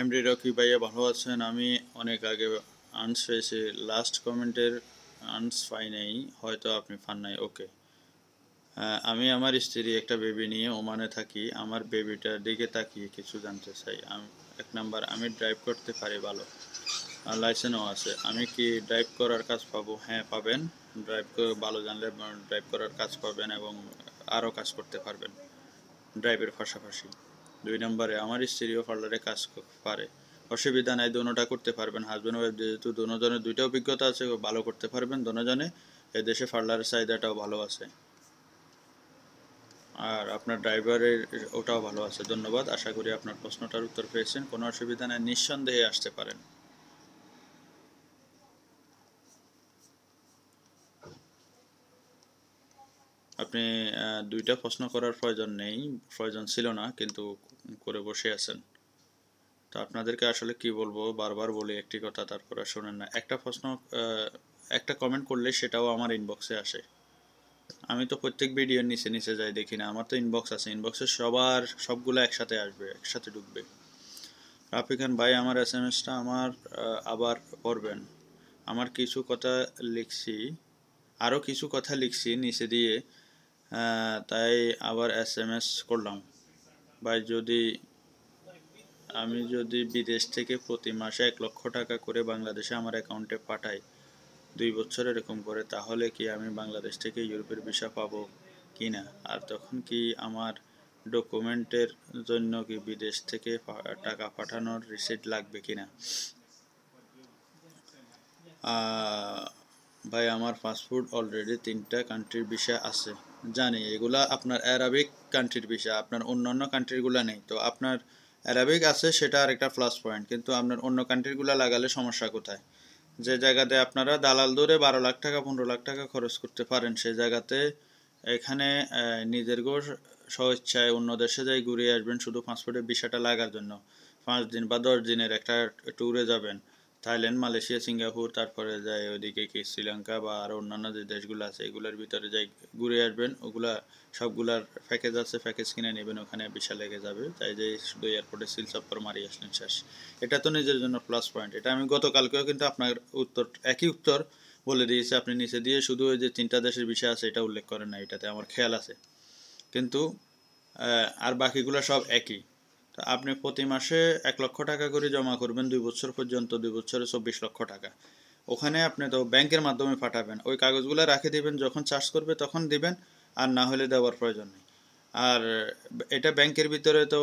MD Rocky ভাইয়া ভালো আছেন? আমি অনেক আগে আনস পেয়েছি। লাস্ট কমেন্টের আনস পাই নাই, হয়তো আপনি পান নাই ওকে আমি আমার স্ত্রী, একটা বেবি নিয়ে ওমানে থাকি। আমার বেবিটার দিকে তাকিয়ে কিছু জানতে চাই। এক নাম্বার, আমি ড্রাইভ করতে পারি ভালো। লাইসেন্সও আছে। আমি কি ড্রাইভ করার কাজ পাবো? হ্যাঁ পাবেন। ড্রাইভ ভালো জানলে ড্রাইভ করার কাজ পাবেন এবং আরও কাজ করতে পারবেন। ড্রাইভের পাশাপাশি। দুই নম্বরে, আমার স্ত্রীও পার্লারে কাজ পারে। অসুবিধা নাই দোনোটা করতে পারবেন। হাজব্যান্ড ওয়াইফ যেহেতু দোনোজনের দুইটা অভিজ্ঞতা আছে ভালো করতে পারবেন দোনোজনে এ দেশে পার্লারের চাহিদাটাও ভালো আছে। আর আপনার ড্রাইভারের ওটাও ভালো আছে। ধন্যবাদ। আশা করি আপনার প্রশ্নটার উত্তর পেয়েছেন। কোনো অসুবিধা নেই, নিঃসন্দেহে আসতে পারেন। আপনি দুইটা প্রশ্ন করার প্রয়োজন নেই, প্রয়োজন ছিল না, কিন্তু করে বসে আছেন। তো আপনাদেরকে আসলে কি বলব, বারবার বলি একটি কথা, তারপরে শোনেন না। একটা প্রশ্ন একটা কমেন্ট করলে সেটাও আমার ইনবক্সে আসে। আমি তো প্রত্যেক ভিডিওর নিচে নিচে যাই, দেখি না। আমার তো ইনবক্স আছে। ইনবক্সে সবার, সবগুলো একসাথে আসবে, একসাথে ঢুকবে। রাফিকান ভাই, আমার এস এম এসটা আমার আবার পড়বেন আমার কিছু কথা লিখছি আরও কিছু কথা লিখছি নিচে দিয়ে। তাই আবার এস এম এস করলাম। ভাই, যদি আমি যদি বিদেশ থেকে প্রতি মাসে এক লক্ষ টাকা করে বাংলাদেশে আমার অ্যাকাউন্টে পাঠাই, দুই বছর এরকম করে, তাহলে কি আমি বাংলাদেশ থেকে ইউরোপের ভিসা পাবো কি না আর তখন কি আমার ডকুমেন্টের জন্য কি বিদেশ থেকে টাকা পাঠানোর রিসিট লাগবে কি না ভাই, আমার পাসপোর্ট অলরেডি তিনটা কান্ট্রির ভিসা আছে। জানি, এগুলা আপনার অ্যারাবিক কান্ট্রির ভিসা আপনার অন্য অন্য কান্ট্রিগুলো নেই। তো আপনার অ্যারাবিক আছে, সেটা আর একটা প্লাস পয়েন্ট কিন্তু আপনার অন্য কান্ট্রিগুলো লাগালে সমস্যা কোথায়? যে জায়গাতে আপনারা দালাল ধরে বারো লাখ টাকা, পনেরো লাখ টাকা খরচ করতে পারেন সেই জায়গাতে এখানে নিজের গোর স্বইচ্ছায় অন্য দেশে যাই ঘুরে আসবেন, শুধু পাসপোর্টের বিষয়টা লাগার জন্য। পাঁচ দিন বা দশ দিনের একটা ট্যুরে যাবেন। থাইল্যান্ড, মালয়েশিয়া, সিঙ্গাপুর, তারপরে যায় ওইদিকে কি শ্রীলঙ্কা বা আরও অন্যান্য যে দেশগুলো আছে, এগুলোর ভিতরে যাই ঘুরে আসবেন, ওগুলা সবগুলার প্যাকেজ আছে প্যাকেজ কিনে নেবেন, ওখানে বিশাল লেগে যাবে। তাই যে শুধু এয়ারপোর্টে সিল করে মারি আসলেন, শেষ। এটা তো নিজের জন্য প্লাস পয়েন্ট এটা আমি গতকালকেও কিন্তু আপনার উত্তর, একই উত্তর বলে দিয়েছি, আপনি নিচে দিয়ে শুধু ওই যে তিনটা দেশের বিষয় আছে, এটা উল্লেখ করেন না, এটাতে আমার খেয়াল আছে। কিন্তু আর বাকিগুলো সব একই। তো আপনি প্রতি মাসে এক লক্ষ টাকা করে জমা করবেন, দুই বছর পর্যন্ত, দুই বছরে চব্বিশ লক্ষ টাকা। ওখানে আপনি তো ব্যাংকের মাধ্যমে পাঠাবেন, ওই কাগজগুলো রাখে দিবেন, যখন চার্জ করবে তখন দিবেন, আর না হলে দেওয়ার প্রয়োজন নেই। আর এটা ব্যাংকের ভিতরে তো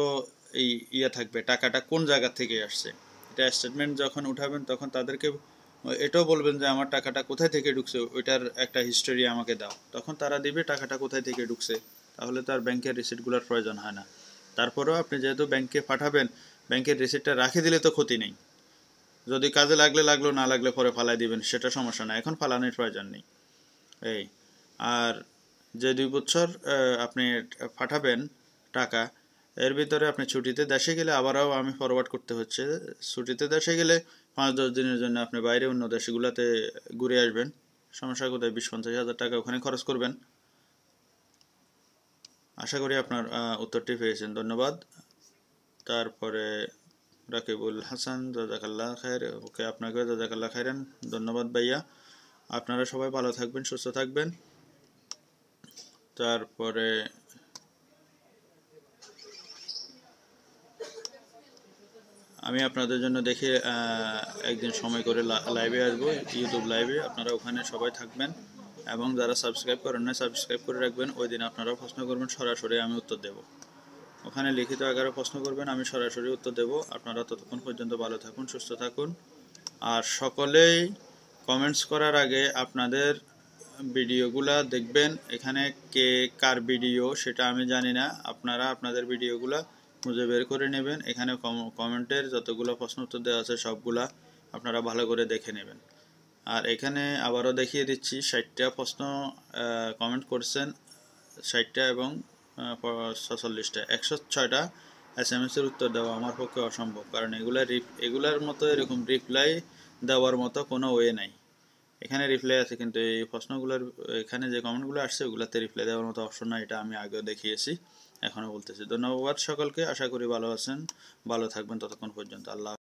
এই ইয়ে থাকবে, টাকাটা কোন জায়গা থেকে আসছে? এটা স্টেটমেন্ট যখন উঠাবেন তখন তাদেরকে, এটাও বলবেন যে, আমার টাকাটা কোথায় থেকে ঢুকছে? ওইটার একটা হিস্টোরি আমাকে দাও। তখন তারা দিবে, টাকাটা কোথায় থেকে ঢুকছে? তাহলে তার ব্যাংকের রিসিটগুলোর প্রয়োজন হয় না। তারপরেও আপনি যেহেতু ব্যাংকে পাঠাবেন, ব্যাংকের রিসিপ্টটা রাখে দিলে তো ক্ষতি নেই। যদি কাজে লাগলে লাগল, না লাগলে পরে ফালাই দিবেন, সেটা সমস্যা না। এখন ফালানোর প্রয়োজন নেই। এই, আর যে দুই বছর আপনি পাঠাবেন টাকা, এর ভিতরে আপনি ছুটিতে দেশে গেলে আবারও আমি ফরওয়ার্ড করতে হচ্ছে। ছুটিতে দেশে গেলে পাঁচ দশ দিনের জন্য আপনি বাইরে অন্য দেশগুলোতে ঘুরে আসবেন। সমস্যা কোথায়? বিশ পঞ্চাশ হাজার টাকা ওখানে খরচ করবেন। আশা করি আপনার উত্তরটি পেয়েছেন। ধন্যবাদ। তারপরে রাকিবুল হাসান, জাজাকাল্লাহ খায়ের। ওকে আপনাকে জাজাকাল্লাহ খাইরেন ধন্যবাদ ভাইয়া। আপনারা সবাই ভালো থাকবেন, সুস্থ থাকবেন। তারপরে আমি আপনাদের জন্য দেখে একদিন সময় করে লাইভে আসব ইউটিউব লাইভে আপনারা ওখানে সবাই থাকবেন। এবং যারা সাবস্ক্রাইব করেন না সাবস্ক্রাইব করে রাখবেন। ওই দিন আপনারা প্রশ্ন করবেন, সরাসরি আমি উত্তর দেব। ওখানে লিখিত আকারে প্রশ্ন করবেন, আমি সরাসরি উত্তর দেব। আপনারা ততক্ষণ পর্যন্ত ভালো থাকুন, সুস্থ থাকুন। আর সকলেই কমেন্টস করার আগে আপনাদের ভিডিওগুলা দেখবেন। এখানে কে, কার ভিডিও সেটা আমি জানি না। আপনারা আপনাদের ভিডিওগুলা খুঁজে বের করে নেবেন। এখানে কমেন্টের যতগুলো প্রশ্ন উত্তর দেওয়া আছে, সবগুলা আপনারা ভালো করে দেখে নেবেন। আর এখানে আবারও দেখিয়ে দিচ্ছি, ষাটটা প্রশ্ন কমেন্ট করছেন, ষাটটা এবং ছচল্লিশটা। একশো ছয়টা এস এম এসের উত্তর দেওয়া আমার পক্ষে অসম্ভব, কারণ এগুলা এগুলার মতো এরকম রিপ্লাই দেওয়ার মতো কোনো ওয়ে নাই। এখানে রিপ্লাই আছে, কিন্তু এই প্রশ্নগুলোর, এখানে যে কমেন্টগুলো আসছে, ওগুলোতে রিপ্লাই দেওয়ার মতো অপশন নাই, এটা আমি আগেও দেখিয়েছি এখনও বলতেছি। ধন্যবাদ সকলকে, আশা করি ভালো আছেন, ভালো থাকবেন ততক্ষণ পর্যন্ত। আল্লাহ